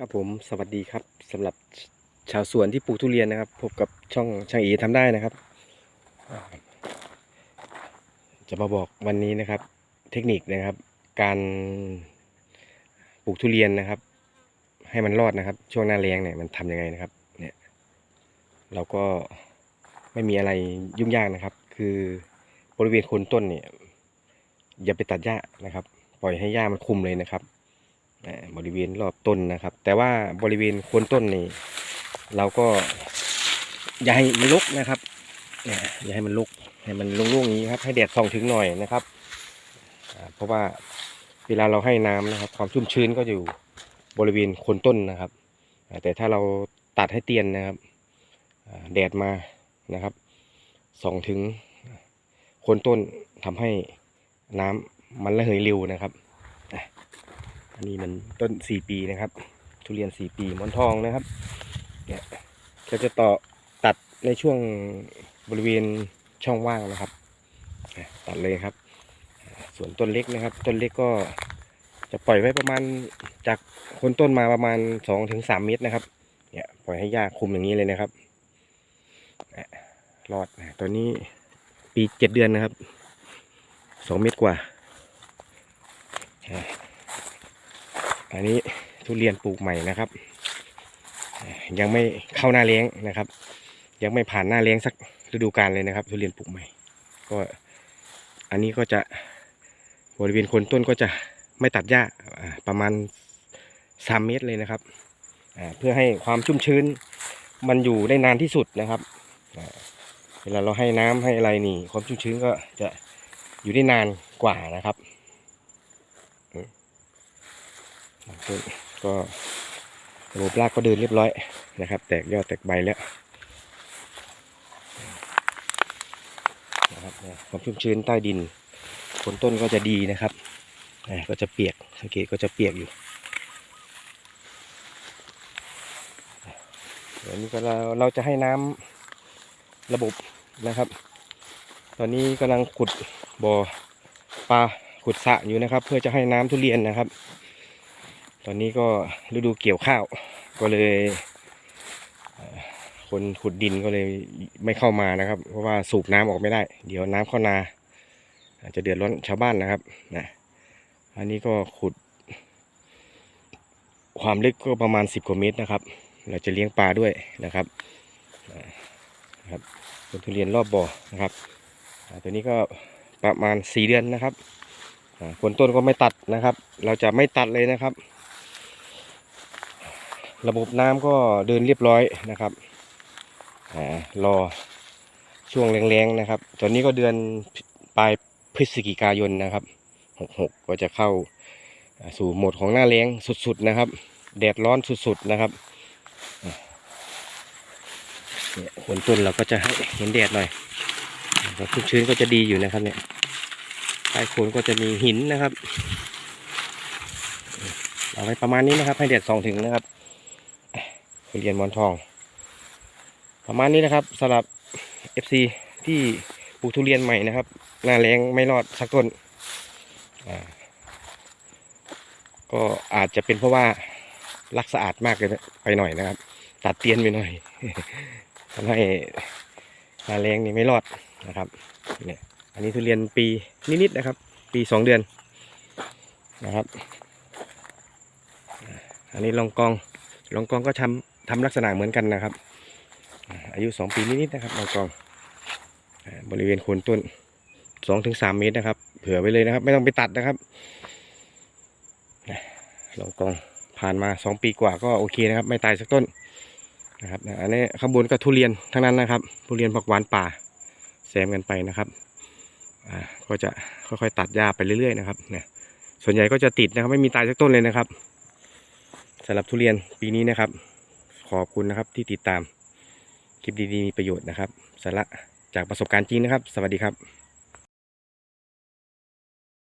ครับผมสวัสดีครับสำหรับชาวสวนที่ปลูกทุเรียนนะครับ พบกับช่องช่างอีทำได้นะครับ จะมาบอกวันนี้นะครับ เทคนิคนะครับ การปลูกทุเรียนนะครับ ให้มันรอดนะครับ ช่วงหน้าแล้งเนี่ยมันทำยังไงนะครับ เนี่ย เราก็ไม่มีอะไรยุ่งยากนะครับ คือบริเวณโคนต้นเนี่ย อย่าไปตัดหญ้านะครับ ปล่อยให้หญ้ามันคุมเลยนะครับ บริเวณรอบต้นนะครับ แต่ว่าบริเวณโคนต้นนี่เราก็อย่าให้มันรกนะครับอย่าให้มันรกให้มันโล่งๆอย่งนี้ครับให้แดดส่องถึงหน่อยนะครับเพราะว่าเวลาเราให้น้ำนะครับ ความชุ่มชื้นก็อยู่บริเวณโคนต้นนะครับ แต่ถ้าเราตัดให้เตียนนะครับแดดมานะครับส่องถึงโคนต้นทำให้น้ำมันระเหยเร็วนะครับ อันนี้มันต้นสี่ปีนะครับ ทุเรียนสี่ปีมอนทองนะครับเนี่ยก็จะต่อตัดในช่วงบริเวณช่องว่างนะครับ ตัดเลยครับ ส่วนต้นเล็กนะครับ ต้นเล็กก็จะปล่อยไว้ประมาณจากคนต้นมาประมาณสองถึงสามเมตรนะครับ เนี่ยปล่อยให้หญ้าคุมอย่างนี้เลยนะครับอะรอดนะตัวนี้ปีเจ็ดเดือนนะครับสองเมตรกว่า อันนี้ทุเรียนปลูกใหม่นะครับ ยังไม่เข้าหน้าเลี้ยงนะครับ ยังไม่ผ่านหน้าเลี้ยงสักฤดูกาลเลยนะครับ ทุเรียนปลูกใหม่ ก็อันนี้ก็จะบริเวณคนต้นก็จะไม่ตัดหญ้าประมาณสามเมตรเลยนะครับเพื่อให้ความชุ่มชื้นมันอยู่ได้นานที่สุดนะครับเวลาเราให้น้ำให้อะไรนี่ความชุ่มชื้นก็จะอยู่ได้นานกว่านะครับ ต้นก็ระบบรากก็เดินเรียบร้อยนะครับ แตกยอดแตกใบแล้วนะครับความชุ่มชื้นใต้ดินผลต้นก็จะดีนะครับก็จะเปียกสังเกตก็จะเปียกอยู่เดี๋ยวนี้ก็เราเราจะให้น้ำระบบนะครับ ตอนนี้กำลังขุดบ่อปลาขุดสระอยู่นะครับ เพื่อจะให้น้ำทุเรียนนะครับ ตอนนี้ก็ฤดูเกี่ยวข้าว ก็เลย คนขุดดินก็เลยไม่เข้ามานะครับ เพราะว่าสูบน้ำออกไม่ได้ เดี๋ยวน้ำเข้านาอาจจะเดือดร้อนชาวบ้านนะครับนะอันนี้ก็ขุด ความลึกก็ประมาณ 10กว่าเมตรนะครับ เราจะเลี้ยงปลาด้วยนะครับนะครับเป็นทุเรียนรอบบ่อนะครับตัวนี้ก็ประมาณ 4 เดือนนะครับอ่าคนต้นก็ไม่ตัดนะครับ เราจะไม่ตัดเลยนะครับ ระบบน้ำก็เดินเรียบร้อยนะครับอรอช่วงแรงๆนะครับ ตอนนี้ก็เดือนปลายพฤศจิกายนนะครับ66ก็จะเข้าสู่โหมดของหน้าแรงสุด ๆนะครับ แดดร้อนสุดๆนะครับเนี่ยผลต้นเราก็จะให้เห็นแดดหน่อยความชุ่มชื้นก็จะดีอยู่นะครับเนี่ยใต้โคนก็จะมีหินนะครับ เอาไว้ประมาณนี้นะครับ ให้แดดส่องถึงนะครับ เรียนมอนทอง ประมาณนี้นะครับสำหรับ FC ที่ปลูกทุเรียนใหม่นะครับหน้าแรงไม่รอดสักต้นก็อาจจะเป็นเพราะว่ารักสะอาดมากเกินไปหน่อยนะครับ ตัดเตียนไปหน่อยทำให้หน้าแรงนี่ไม่รอดนะครับเนี่ยอันนี้ทุเรียนปีนิดๆนะครับ ปีสองเดือนนะครับ อันนี้ลองกองลองกองก็ทำ ทำลักษณะเหมือนกันนะครับ อายุสองปีนิดๆนะครับลองกองบริเวณโคนต้นสองถึงสามเมตรนะครับ เผื่อไว้เลยนะครับ ไม่ต้องไปตัดนะครับลองกองผ่านมาสองปีกว่าก็โอเคนะครับ ไม่ตายสักต้นนะครับอันนี้ข้างบนก็ทุเรียนทั้งนั้นนะครับ ทุเรียนผักหวานป่าแซมกันไปนะครับอ่าก็จะค่อยๆตัดหญ้าไปเรื่อยๆนะครับเนี่ยส่วนใหญ่ก็จะติดนะครับ ไม่มีตายสักต้นเลยนะครับสำหรับทุเรียนปีนี้นะครับ ขอบคุณนะครับที่ติดตามคลิปดีๆมีประโยชน์นะครับสาระจากประสบการณ์จริงนะครับ สวัสดีครับ